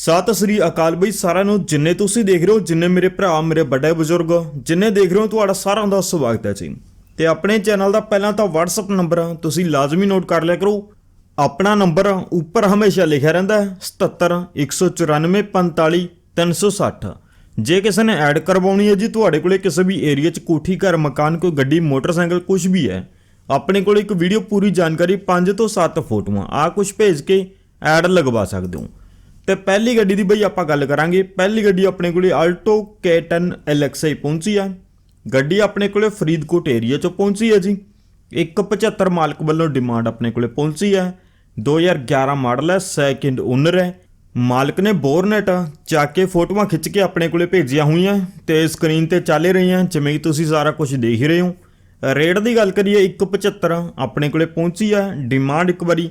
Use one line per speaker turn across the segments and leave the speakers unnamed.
ਸਤਿ ਸ੍ਰੀ ਅਕਾਲ ਬਈ ਸਾਰਿਆਂ ਨੂੰ, ਜਿੰਨੇ ਤੁਸੀਂ ਦੇਖ ਰਹੇ ਹੋ, ਜਿੰਨੇ ਮੇਰੇ ਭਰਾ, ਮੇਰੇ ਵੱਡੇ ਬਜ਼ੁਰਗ, ਜਿੰਨੇ ਦੇਖ ਰਹੇ ਹੋ, ਤੁਹਾਡਾ ਸਾਰਿਆਂ ਦਾ ਸਵਾਗਤ ਹੈ ਜੀ। ਤੇ ਆਪਣੇ ਚੈਨਲ ਦਾ ਪਹਿਲਾਂ ਤਾਂ WhatsApp ਨੰਬਰ ਤੁਸੀਂ ਲਾਜ਼ਮੀ ਨੋਟ ਕਰ ਲਿਆ ਕਰੋ। ਆਪਣਾ ਨੰਬਰ ਉੱਪਰ ਹਮੇਸ਼ਾ ਲਿਖਿਆ ਰਹਿੰਦਾ ਹੈ 77 194 45 360 ਜੇ ਕਿਸੇ ਨੇ ਐਡ ਕਰਵਾਉਣੀ ਹੈ ਜੀ, ਤੁਹਾਡੇ ਕੋਲੇ ਕਿਸੇ ਵੀ ਏਰੀਆ 'ਚ ਕੋਠੀ, ਘਰ, ਮਕਾਨ, ਕੋਈ ਗੱਡੀ, ਮੋਟਰਸਾਈਕਲ ਕੁਝ ਵੀ ਹੈ, ਆਪਣੇ ਕੋਲ ਇੱਕ ਵੀਡੀਓ ਪੂਰੀ ਜਾਣਕਾਰੀ 5 ਤੋਂ 7 ਫੋਟੋਆਂ ਆ ਕੁਝ ਭੇਜ ਕੇ ਐਡ ਲਗਵਾ ਸਕਦੇ ਹੋ। ਤੇ ਪਹਿਲੀ ਗੱਡੀ ਦੀ ਬਈ ਆਪਾਂ ਗੱਲ ਕਰਾਂਗੇ। ਪਹਿਲੀ ਗੱਡੀ ਆਪਣੇ ਕੋਲੇ ਆਲਟੋ K10 LXi ਪਹੁੰਚੀ ਆ। ਗੱਡੀ ਆਪਣੇ ਕੋਲੇ ਫਰੀਦਕੋਟ ਏਰੀਆ ਚੋਂ ਪਹੁੰਚੀ ਹੈ ਜੀ। 175 ਮਾਲਕ ਵੱਲੋਂ ਡਿਮਾਂਡ ਆਪਣੇ ਕੋਲੇ ਪਹੁੰਚੀ ਹੈ 2011 ਮਾਡਲ ਹੈ ਸੈਕਿੰਡ ਓਨਰ ਹੈ ਮਾਲਕ ਨੇ ਬੋਰਨਟ ਚੱਕ ਕੇ ਫੋਟੋਆਂ ਖਿੱਚ ਕੇ ਆਪਣੇ ਕੋਲੇ ਭੇਜੀਆਂ ਹੋਈਆਂ ਤੇ ਸਕਰੀਨ ਤੇ ਚੱਲ ਰਹੀਆਂ, ਜਿਵੇਂ ਕਿ ਤੁਸੀਂ ਸਾਰਾ ਕੁਝ ਦੇਖ ਹੀ ਰਹੇ ਹੋ। ਰੇਟ ਦੀ ਗੱਲ ਕਰੀਏ 175 ਆਪਣੇ ਕੋਲੇ ਪਹੁੰਚੀ ਹੈ ਡਿਮਾਂਡ ਇੱਕ ਵਾਰੀ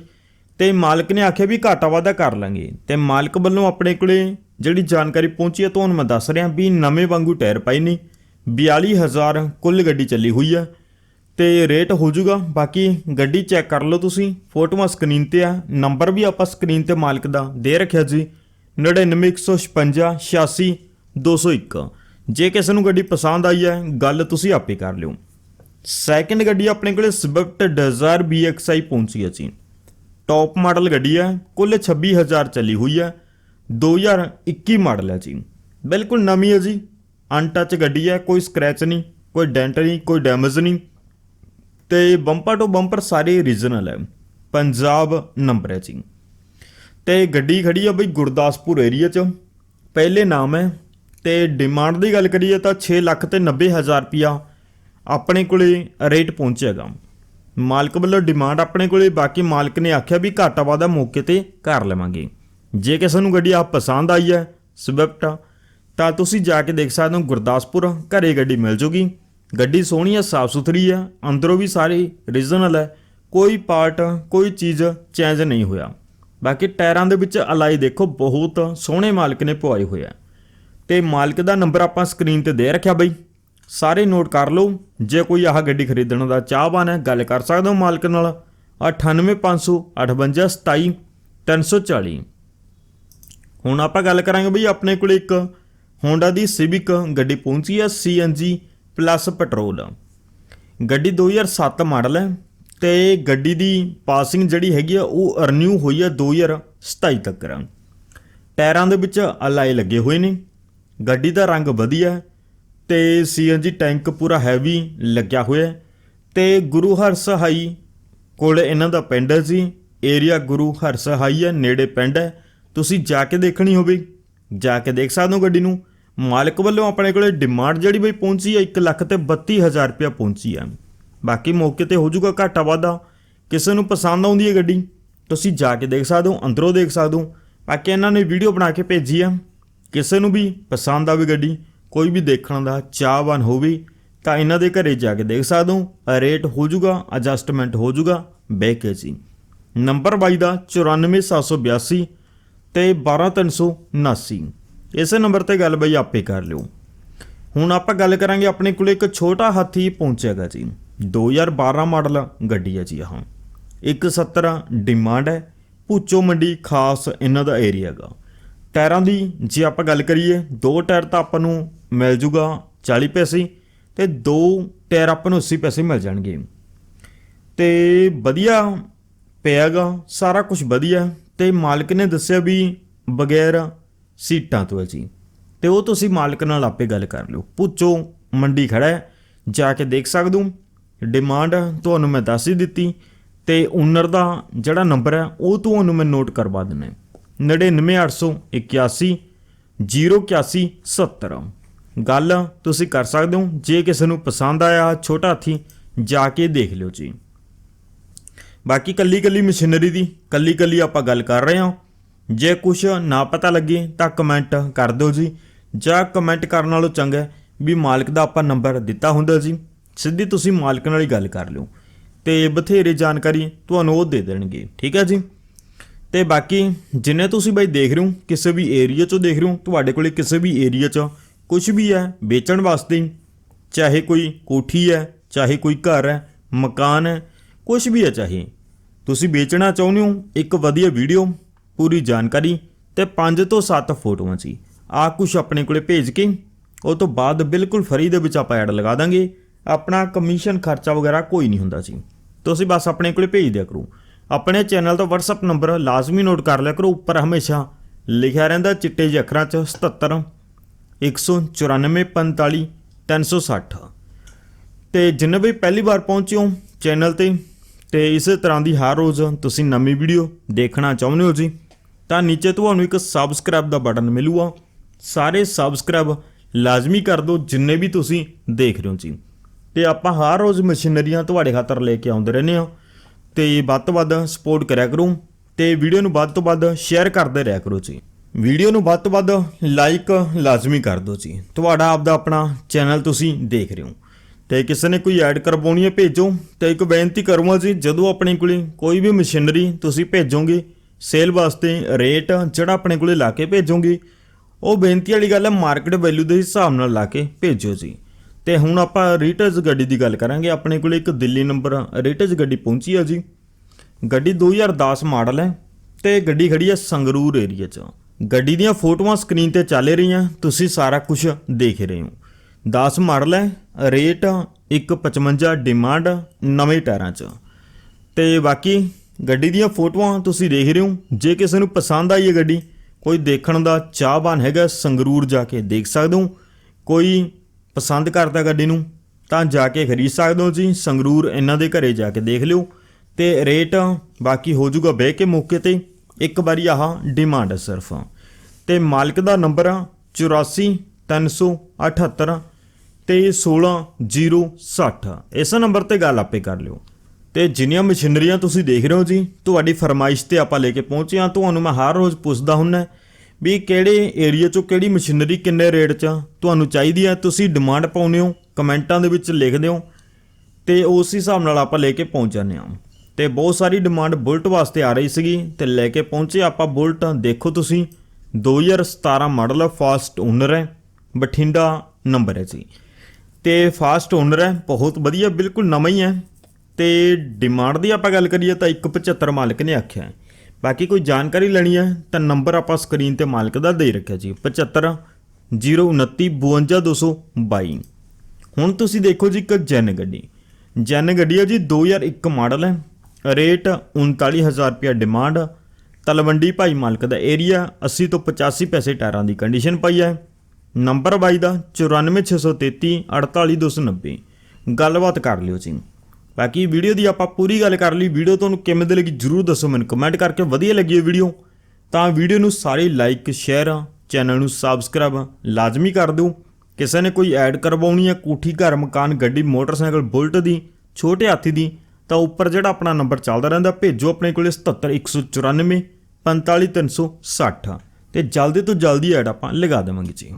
ਤੇ ਮਾਲਕ ਨੇ ਆਖਿਆ ਵੀ ਘਾਟਾ ਵਾਧਾ ਕਰ ਲਾਂਗੇ। ਤੇ ਮਾਲਕ ਵੱਲੋਂ ਆਪਣੇ ਕੋਲੇ ਜਿਹੜੀ ਜਾਣਕਾਰੀ ਪਹੁੰਚੀ ਹੈ ਤੁਹਾਨੂੰ ਮੈਂ ਦੱਸ ਰਿਹਾ ਵੀ ਨਵੇਂ ਵਾਂਗੂ ਟਾਇਰ ਪਾਈ ਨਹੀਂ 42000 ਕੁੱਲ ਗੱਡੀ ਚੱਲੀ ਹੋਈ ਹੈ ਤੇ ਰੇਟ ਹੋ ਜਾਊਗਾ। ਬਾਕੀ ਗੱਡੀ ਚੈੱਕ ਕਰ ਲਓ ਤੁਸੀਂ। ਫੋਟੋਆਂ ਸਕਰੀਨ ਤੇ ਆ। ਨੰਬਰ ਵੀ ਆਪਾਂ ਸਕਰੀਨ ਤੇ ਮਾਲਕ ਦਾ ਦੇ ਰੱਖਿਆ ਜੀ। 99156 201 ਜੇ ਕਿਸੇ ਨੂੰ ਗੱਡੀ ਪਸੰਦ ਆਈ ਹੈ, ਗੱਲ ਤੁਸੀਂ ਆਪੇ ਕਰ ਲਿਓ। ਸੈਕਿੰਡ ਗੱਡੀ ਆਪਣੇ ਕੋਲੇ ਸਵਿਫਟ ਡਿਜ਼ਾਇਰ BXI ਪਹੁੰਚੀ ਹੈ ਜੀ। ਟੌਪ ਮਾਡਲ ਗੱਡੀ ਹੈ, ਕੁੱਲ 26000 ਚੱਲੀ ਹੋਈ ਹੈ 2021 ਮਾਡਲ ਹੈ ਜੀ। ਬਿਲਕੁਲ ਨਵੀਂ ਹੈ ਜੀ ਅਨਟੱਚ ਗੱਡੀ ਹੈ, ਕੋਈ ਸਕ੍ਰੈਚ ਨਹੀਂ, ਕੋਈ ਡੈਂਟ ਨਹੀਂ, ਕੋਈ ਡੈਮੇਜ ਨਹੀਂ। ਤੇ ਬੰਪਰ ਟੂ ਬੰਪਰ ਸਾਰੇ ਰੀਜਨਲ ਹੈ, ਪੰਜਾਬ ਨੰਬਰ ਹੈ ਜੀ। ਤੇ ਗੱਡੀ ਖੜੀ ਆ ਬਈ ਗੁਰਦਾਸਪੁਰ ਏਰੀਆ 'ਚ, ਪਹਿਲੇ ਨਾਮ ਹੈ, ਤੇ ਡਿਮਾਂਡ ਦੀ ਗੱਲ ਕਰੀਏ ਤਾਂ 6 ਲੱਖ ਤੇ 90 ਹਜ਼ਾਰ ਰੁਪਿਆ ਆਪਣੇ ਕੋਲੇ ਰੇਟ ਪਹੁੰਚੇਗਾ। ਮਾਲਕ ਵੱਲੋਂ ਡਿਮਾਂਡ ਆਪਣੇ ਕੋਲੇ, ਬਾਕੀ ਮਾਲਕ ਨੇ ਆਖਿਆ ਵੀ ਘਾਟਾ ਵਾਧਾ ਮੌਕੇ ਤੇ ਕਰ ਲਵਾਂਗੇ। ਜੇ ਕਿਸੇ ਨੂੰ ਗੱਡੀ ਆ ਪਸੰਦ ਆਈ ਹੈ ਸਵਿਫਟ ਤਾਂ ਤੁਸੀਂ ਜਾ ਕੇ ਦੇਖ ਸਕਦੇ ਹੋ ਗੁਰਦਾਸਪੁਰ ਘਰੇ ਗੱਡੀ ਮਿਲ ਜੂਗੀ। ਗੱਡੀ ਸੋਹਣੀ ਹੈ ਸਾਫ਼ ਸੁਥਰੀ ਹੈ ਅੰਦਰੋਂ ਵੀ ਸਾਰੀ ਰੀਜਨਲ ਹੈ ਕੋਈ ਪਾਰਟ ਕੋਈ ਚੀਜ਼ ਚੇਂਜ ਨਹੀਂ ਹੋਇਆ। ਬਾਕੀ ਟਾਇਰਾਂ ਦੇ ਵਿੱਚ ਅਲਾਈ ਦੇਖੋ, ਬਹੁਤ ਸੋਹਣੇ ਮਾਲਕ ਨੇ ਪਵਾਏ ਹੋਇਆ ਤੇ ਮਾਲਕ ਦਾ ਨੰਬਰ ਆਪਾਂ ਸਕਰੀਨ ਤੇ ਦੇ ਰੱਖਿਆ ਬਈ। ਸਾਰੇ ਨੋਟ ਕਰ ਲਓ। ਜੇ ਕੋਈ ਆਹ ਗੱਡੀ ਖਰੀਦਣ ਦਾ ਚਾਹਵਾਨ ਹੈ, ਗੱਲ ਕਰ ਸਕਦੇ ਹੋ ਮਾਲਕ ਨਾਲ। 98558 340 ਹੁਣ ਆਪਾਂ ਗੱਲ ਕਰਾਂਗੇ ਬਈ ਆਪਣੇ ਕੋਲ ਇੱਕ ਹੋਂਡਾ ਦੀ ਸਿਵਿਕ ਗੱਡੀ ਪਹੁੰਚੀ ਹੈ CNG ਪਲੱਸ ਪੈਟਰੋਲ ਗੱਡੀ 2007 ਮਾਡਲ ਹੈ ਤੇ ਗੱਡੀ ਦੀ ਪਾਸਿੰਗ ਜਿਹੜੀ ਹੈਗੀ ਆ, ਉਹ ਰੀਨਿਊ ਹੋਈ ਹੈ 2027 ਤੱਕ। ਟਾਇਰਾਂ ਦੇ ਵਿੱਚ ਅਲਾਈ ਲੱਗੇ ਹੋਏ ਨੇ। ਗੱਡੀ ਦਾ ਰੰਗ ਵਧੀਆ ਹੈ ਤੇ CNG ਟੈਂਕ ਪੂਰਾ ਹੈਵੀ ਲੱਗਿਆ ਹੋਇਆ ਹੈ। ਤੇ ਗੁਰੂ ਹਰਸਹਾਈ ਕੋਲ ਇਹਨਾਂ ਦਾ ਪਿੰਡ ਸੀ ਏਰੀਆ ਗੁਰੂ ਹਰਸਹਾਈ ਹੈ, ਨੇੜੇ ਪਿੰਡ ਹੈ। ਤੁਸੀਂ ਜਾ ਕੇ ਦੇਖਣੀ ਹੋਵੇ। ਜਾ ਕੇ ਦੇਖ ਸਕਦੇ ਹੋ ਗੱਡੀ ਨੂੰ। ਮਾਲਕ ਵੱਲੋਂ ਆਪਣੇ ਕੋਲੇ ਡਿਮਾਂਡ ਜਿਹੜੀ ਬਈ ਪਹੁੰਚੀ ਹੈ 1 ਲੱਖ ਤੇ 32000 ਰੁਪਇਆ ਪਹੁੰਚੀ ਹੈ। ਬਾਕੀ ਮੌਕੇ ਤੇ ਹੋ ਜਾਊਗਾ ਘਾਟਾ ਵਾਧਾ। ਕਿਸੇ ਨੂੰ ਪਸੰਦ ਆਉਂਦੀ ਹੈ ਗੱਡੀ, ਤੁਸੀਂ ਜਾ ਕੇ ਦੇਖ ਸਕਦੇ ਹੋ, ਅੰਦਰੋਂ ਦੇਖ ਸਕਦੇ ਹੋ। ਬਾਕੀ ਇਹਨਾਂ ਨੇ ਵੀਡੀਓ ਬਣਾ ਕੇ ਭੇਜੀ ਆ ਕਿਸੇ ਨੂੰ ਵੀ ਪਸੰਦ ਆਵੇ ਗੱਡੀ ਕੋਈ ਵੀ ਦੇਖਣ ਦਾ ਚਾਹਵਾਨ ਹੋਵੇ, ਤਾਂ ਇਹਨਾਂ ਦੇ ਘਰੇ ਜਾ ਕੇ ਦੇਖ ਸਕਦੇ ਹੋ। ਰੇਟ ਹੋ ਜਾਊਗਾ ਐਡਜਸਟਮੈਂਟ ਹੋ ਜਾਊਗਾ ਬਹਿ ਕੇ ਜੀ ਨੰਬਰ ਬਾਈ ਦਾ 94782 ਤੇ 12379 ਇਸੇ ਨੰਬਰ ਤੇ ਗੱਲ ਬਈ ਆਪੇ ਕਰ ਲਿਓ। ਹੁਣ ਆਪਾਂ ਗੱਲ ਕਰਾਂਗੇ ਆਪਣੇ ਕੋਲ ਇੱਕ ਛੋਟਾ ਹਾਥੀ ਪਹੁੰਚੇਗਾ ਜੀ। 2012 ਮਾਡਲ ਗੱਡੀ ਹੈ ਜੀ ਆਹ। 170 ਡਿਮਾਂਡ ਹੈ ਭੂਚੋ ਮੰਡੀ ਖਾਸ ਇਹਨਾਂ ਦਾ ਏਰੀਆ ਹੈਗਾ ਟਾਇਰਾਂ ਦੀ ਜੇ ਆਪਾਂ ਗੱਲ ਕਰੀਏ, ਦੋ ਟਾਇਰ ਤਾਂ ਆਪਾਂ ਨੂੰ ਮਿਲ ਜੂਗਾ 40 ਪੈਸੇ ਤੇ ਦੋ ਟਾਇਰ ਆਪਾਂ ਨੂੰ 80 ਪੈਸੇ ਮਿਲ ਜਾਣਗੇ। ਤੇ ਵਧੀਆ ਪਿਆਗਾ, ਸਾਰਾ ਕੁਝ ਵਧੀਆ। ਤੇ ਮਾਲਕ ਨੇ ਦੱਸਿਆ ਵੀ ਬਗੈਰ ਸੀਟਾਂ ਤੋਂ ਹੈ ਜੀ। ਤੇ ਉਹ ਤੁਸੀਂ ਮਾਲਕ ਨਾਲ ਆਪੇ ਗੱਲ ਕਰ ਲਿਓ। ਪੁੱਛੋ, ਮੰਡੀ ਖੜਾ ਹੈ, ਜਾ ਕੇ ਦੇਖ ਸਕਦੇ ਡਿਮਾਂਡ ਤੁਹਾਨੂੰ ਮੈਂ ਦੱਸ ਹੀ ਦਿੱਤੀ ਤੇ ਓਨਰ ਦਾ ਜਿਹੜਾ ਨੰਬਰ ਹੈ, ਉਹ ਤੁਹਾਨੂੰ ਮੈਂ ਨੋਟ ਕਰਵਾ ਦਿੰਦਾ 99881 08170 ਗੱਲ ਤੁਸੀਂ ਕਰ ਸਕਦੇ ਹੋ, ਜੇ ਕਿਸੇ ਨੂੰ ਪਸੰਦ ਆਇਆ ਛੋਟਾ ਹਾਥੀ, ਜਾ ਕੇ ਦੇਖ ਲਿਓ ਜੀ। ਬਾਕੀ ਕੱਲੀ ਕੱਲੀ ਮਸ਼ੀਨਰੀ ਦੀ ਕੱਲੀ ਕੱਲੀ ਆਪਾਂ ਗੱਲ ਕਰ ਰਹੇ ਹਾਂ। ਜੇ ਕੁਝ ਨਾ ਪਤਾ ਲੱਗੇ ਤਾਂ ਕਮੈਂਟ ਕਰ ਦਿਓ ਜੀ। ਜਾਂ ਕਮੈਂਟ ਕਰਨ ਨਾਲੋਂ ਚੰਗਾ ਵੀ ਮਾਲਕ ਦਾ ਆਪਾਂ ਨੰਬਰ ਦਿੱਤਾ ਹੁੰਦਾ ਜੀ। ਸਿੱਧੀ ਤੁਸੀਂ ਮਾਲਕ ਨਾਲ ਹੀ ਗੱਲ ਕਰ ਲਿਓ। ਤੇ ਬਥੇਰੇ ਜਾਣਕਾਰੀ ਤੁਹਾਨੂੰ ਉਹ ਦੇ ਦੇਣਗੇ। ਠੀਕ ਹੈ ਜੀ? ਤੇ ਬਾਕੀ ਜਿੰਨੇ ਤੁਸੀਂ ਬਾਈ ਦੇਖ ਰਹੇ ਹੋ, ਕਿਸੇ ਵੀ ਏਰੀਆ 'ਚੋਂ ਦੇਖ ਰਹੇ ਹੋ, ਤੁਹਾਡੇ ਕੋਲੇ ਕਿਸੇ ਵੀ ਏਰੀਆ 'ਚ ਕੁਝ ਵੀ ਹੈ, ਵੇਚਣ ਵਾਸਤੇ, ਚਾਹੇ ਕੋਈ ਕੋਠੀ ਹੈ, ਚਾਹੇ ਕੋਈ ਘਰ ਹੈ, ਮਕਾਨ ਹੈ ਕੁਝ ਵੀ ਹੈ ਚਾਹੇ। ਤੁਸੀਂ ਵੇਚਣਾ ਚਾਹੁੰਦੇ ਹੋ, ਇੱਕ ਵਧੀਆ ਵੀਡੀਓ ਪੂਰੀ ਜਾਣਕਾਰੀ ਤੇ 5 ਤੋਂ 7 ਫੋਟੋਆਂ ਸੀ। ਆ ਕੁਝ ਆਪਣੇ ਕੋਲੇ ਭੇਜ ਕੇ, ਉਹ ਤੋਂ ਬਾਅਦ ਬਿਲਕੁਲ ਫਰੀ ਦੇ ਵਿੱਚ ਆਪਾਂ ਐਡ ਲਗਾ ਦਾਂਗੇ। ਆਪਣਾ ਕਮਿਸ਼ਨ ਖਰਚਾ ਵਗੈਰਾ ਕੋਈ ਨਹੀਂ ਹੁੰਦਾ ਸੀ। ਤੁਸੀਂ ਬਸ ਆਪਣੇ ਕੋਲੇ ਭੇਜ ਦਿਆ ਕਰੋ। ਆਪਣੇ ਚੈਨਲ ਤੋਂ WhatsApp ਨੰਬਰ ਲਾਜ਼ਮੀ ਨੋਟ ਕਰ ਲਿਆ ਕਰੋ, ਉੱਪਰ ਹਮੇਸ਼ਾ ਲਿਖਿਆ ਰਹਿੰਦਾ ਚਿੱਟੇ ਜਿਹੇ ਅੱਖਰਾਂ 'ਚ 77 194 45 360 ਤੇ ਜਿੰਨੇ ਵੀ ਪਹਿਲੀ ਵਾਰ ਪਹੁੰਚੇ ਹੋ ਚੈਨਲ ਤੇ ਤੇ ਇਸੇ ਤਰ੍ਹਾਂ ਦੀ ਹਰ ਰੋਜ਼ ਤੁਸੀਂ ਨਵੀਂ ਵੀਡੀਓ ਦੇਖਣਾ ਚਾਹੁੰਦੇ ਹੋ ਜੀ, ਤਾਂ ਨੀਚੇ ਤੁਹਾਨੂੰ ਇੱਕ ਸਬਸਕ੍ਰਾਈਬ ਦਾ ਬਟਨ ਮਿਲੂਗਾ। ਸਾਰੇ ਸਬਸਕ੍ਰਾਈਬ ਲਾਜ਼ਮੀ ਕਰ ਦਿਓ, ਜਿੰਨੇ ਵੀ ਤੁਸੀਂ ਦੇਖ ਰਹੇ ਹੋ ਜੀ। ਤੇ ਆਪਾਂ ਹਰ ਰੋਜ਼ ਮਸ਼ੀਨਰੀਆਂ ਤੁਹਾਡੇ ਖਾਤਰ ਲੈ ਕੇ ਆਉਂਦੇ ਰਹਿੰਦੇ ਹਾਂ। ਤੇ ਵੱਧ ਤੋਂ ਵੱਧ ਸਪੋਰਟ ਕਰਿਆ ਕਰੋ ਤੇ ਵੀਡੀਓ ਨੂੰ ਵੱਧ ਤੋਂ ਵੱਧ ਸ਼ੇਅਰ ਕਰਦੇ ਰਿਹਾ ਕਰੋ ਜੀ। ਵੀਡੀਓ ਨੂੰ ਵੱਧ ਤੋਂ ਵੱਧ ਲਾਈਕ ਲਾਜ਼ਮੀ ਕਰ ਦਿਓ ਜੀ। ਤੁਹਾਡਾ ਆਪਦਾ ਆਪਣਾ ਚੈਨਲ ਤੁਸੀਂ ਦੇਖ ਰਹੇ ਹੋ। ਤੇ ਕਿਸੇ ਨੇ ਕੋਈ ਐਡ ਕਰਵਾਉਣੀ ਹੈ ਭੇਜੋ ਤੇ ਇੱਕ ਬੇਨਤੀ ਕਰੂੰਗਾ ਜੀ, ਜਦੋਂ ਆਪਣੇ ਕੋਲੇ ਕੋਈ ਵੀ ਮਸ਼ੀਨਰੀ ਤੁਸੀਂ ਭੇਜੋਗੇ ਸੇਲ ਵਾਸਤੇ ਰੇਟ ਜਿਹੜਾ ਆਪਣੇ ਕੋਲੇ ਲਾ ਕੇ ਭੇਜੋਗੇ, ਉਹ ਬੇਨਤੀ ਵਾਲੀ ਗੱਲ ਹੈ ਮਾਰਕੀਟ ਵੈਲਿਊ ਦੇ ਹਿਸਾਬ ਨਾਲ ਲਾ ਕੇ ਭੇਜੋ ਜੀ। ਤੇ ਹੁਣ ਆਪਾਂ ਰੀਟਜ ਗੱਡੀ ਦੀ ਗੱਲ ਕਰਾਂਗੇ। ਆਪਣੇ ਕੋਲ ਇੱਕ ਦਿੱਲੀ ਨੰਬਰ ਰੀਟਜ ਗੱਡੀ ਪਹੁੰਚੀ ਆ ਜੀ। ਗੱਡੀ 2010 ਮਾਡਲ ਹੈ ਤੇ ਗੱਡੀ ਖੜੀ ਹੈ ਸੰਗਰੂਰ ਏਰੀਆ 'ਚ। ਗੱਡੀ ਦੀਆਂ ਫੋਟੋਆਂ ਸਕਰੀਨ ਤੇ ਚੱਲ ਰਹੀਆਂ। ਤੁਸੀਂ ਸਾਰਾ ਕੁਝ ਦੇਖ ਰਹੇ ਹੋ। 10 ਮਾਡਲ ਹੈ, ਰੇਟ 155 ਡਿਮਾਂਡ ਨਵੇਂ ਟਾਇਰਾਂ 'ਚ। ਤੇ ਬਾਕੀ ਗੱਡੀ ਦੀਆਂ ਫੋਟੋਆਂ ਤੁਸੀਂ ਦੇਖ ਰਹੇ ਹੋ। ਜੇ ਕਿਸੇ ਨੂੰ ਪਸੰਦ ਆਈ ਹੈ ਗੱਡੀ, ਕੋਈ ਦੇਖਣ ਦਾ ਚਾਹਵਾਨ ਹੈਗਾ ਸੰਗਰੂਰ ਜਾ ਕੇ ਦੇਖ ਸਕਦੇ ਹੋ। ਕੋਈ ਪਸੰਦ ਕਰਦਾ ਗੱਡੀ ਨੂੰ, ਤਾਂ ਜਾ ਕੇ ਖਰੀਦ ਸਕਦੇ ਹੋ ਜੀ। ਸੰਗਰੂਰ ਇਹਨਾਂ ਦੇ ਘਰੇ ਜਾ ਕੇ ਦੇਖ ਲਿਓ। ਤੇ ਰੇਟ ਬਾਕੀ ਹੋ ਜਾਊਗਾ ਬਹਿ ਕੇ ਮੌਕੇ ਤੇ। ਇੱਕ ਵਾਰੀ ਆਹ ਡਿਮਾਂਡ ਹੈ ਸਿਰਫ। ਤੇ ਮਾਲਕ ਦਾ ਨੰਬਰ ਆ 84378 ਤੇ 16060 ਇਸ ਨੰਬਰ ਤੇ ਗੱਲ ਆਪੇ ਕਰ ਲਿਓ। ਤੇ ਜਿੰਨੀਆਂ ਮਸ਼ੀਨਰੀਆਂ ਤੁਸੀਂ ਦੇਖ ਰਹੇ ਹੋ ਜੀ, ਤੁਹਾਡੀ ਫਰਮਾਇਸ਼ ਤੇ ਆਪਾਂ ਲੈ ਕੇ ਪਹੁੰਚੇ ਹਾਂ। ਤੁਹਾਨੂੰ ਮੈਂ ਹਰ ਰੋਜ਼ ਪੁੱਛਦਾ ਹੁੰਨਾ ਵੀ ਕਿਹੜੇ ਏਰੀਆ ਚੋਂ ਕਿਹੜੀ ਮਸ਼ੀਨਰੀ ਕਿੰਨੇ ਰੇਟ 'ਚ ਤੁਹਾਨੂੰ ਚਾਹੀਦੀ ਹੈ ਤੁਸੀਂ ਡਿਮਾਂਡ ਪਾਉਂਦੇ ਹੋ, ਕਮੈਂਟਾਂ ਦੇ ਵਿੱਚ ਲਿਖਦੇ ਹੋ, ਤੇ ਉਸ ਹਿਸਾਬ ਨਾਲ ਆਪਾਂ ਲੈ ਕੇ ਪਹੁੰਚ ਜਾਂਦੇ ਹਾਂ। ਤੇ ਬਹੁਤ ਸਾਰੀ ਡਿਮਾਂਡ ਬੁਲਟ ਵਾਸਤੇ ਆ ਰਹੀ ਸੀਗੀ, ਤੇ ਲੈ ਕੇ ਪਹੁੰਚੇ ਆਪਾਂ ਬੁਲਟ, ਦੇਖੋ ਤੁਸੀਂ 2017 ਮਾਡਲ ਫਾਸਟ ਓਨਰ ਹੈ, ਬਠਿੰਡਾ ਨੰਬਰ ਹੈ ਜੀ। ਤੇ ਫਾਸਟ ਓਨਰ ਹੈ, ਬਹੁਤ ਵਧੀਆ, ਬਿਲਕੁਲ ਨਵਾਂ ਹੀ ਹੈ, ਤੇ ਡਿਮਾਂਡ ਦੀ ਆਪਾਂ ਗੱਲ ਕਰੀਏ ਤਾਂ 175 ਮਾਲਕ ਨੇ ਆਖਿਆ ਬਾਕੀ ਕੋਈ ਜਾਣਕਾਰੀ ਲੈਣੀ ਹੈ ਤਾਂ ਨੰਬਰ ਆਪਾਂ ਸਕਰੀਨ ਤੇ ਮਾਲਕ ਦਾ ਦੇ ਰੱਖਿਆ ਜੀ 75 029 52222 ਹੁਣ ਤੁਸੀਂ ਦੇਖੋ ਜੀ ਇੱਕ ਜੈਨ ਗੱਡੀ। ਜੈਨ ਗੱਡੀ ਹੈ ਜੀ 2001 ਮਾਡਲ ਹੈ। ਰੇਟ 39000 ਰੁਪਏ ਡਿਮਾਂਡ ਤਲਵੰਡੀ ਭਾਈ ਮਾਲਕ ਦਾ ਏਰੀਆ 80 ਤੋਂ 85 ਪੈਸੇ ਟਾਇਰਾਂ ਦੀ ਕੰਡੀਸ਼ਨ ਪਈ ਹੈ। ਨੰਬਰ ਬਾਈ ਦਾ 94633 48290 ਗੱਲਬਾਤ ਕਰ ਲਿਓ ਜੀ। ਬਾਕੀ ਵੀਡੀਓ ਦੀ ਆਪਾਂ ਪੂਰੀ ਗੱਲ ਕਰ ਲਈ। ਵੀਡੀਓ ਤੁਹਾਨੂੰ ਕਿਵੇਂ ਦੀ ਲੱਗੀ ਜਰੂਰ ਦੱਸੋ ਮੈਨੂੰ। ਕਮੈਂਟ ਕਰਕੇ ਵਧੀਆ ਲੱਗੀ ਇਹ ਵੀਡੀਓ। ਤਾਂ ਵੀਡੀਓ ਨੂੰ ਸਾਰੇ ਲਾਈਕ, ਸ਼ੇਅਰ, ਚੈਨਲ ਨੂੰ ਸਬਸਕ੍ਰਾਈਬ ਲਾਜ਼ਮੀ ਕਰ ਦਿਓ। ਕਿਸੇ ਨੇ ਕੋਈ ਐਡ ਕਰਵਾਉਣੀ ਹੈ ਕੋਠੀ, ਘਰ, ਮਕਾਨ, ਗੱਡੀ, ਮੋਟਰਸਾਈਕਲ, ਬੁਲਟ ਦੀ, ਛੋਟੇ ਹਾਥੀ ਦੀ, ਤਾਂ ਉੱਪਰ ਜਿਹੜਾ ਆਪਣਾ ਨੰਬਰ ਚੱਲਦਾ ਰਹਿੰਦਾ, ਭੇਜੋ ਆਪਣੇ ਕੋਲੇ 77194 45360 ਤੇ ਜਲਦੀ ਤੋਂ ਜਲਦੀ ਐਡ ਆਪਾਂ ਲਗਾ ਦੇਵਾਂਗੇ ਜੀ।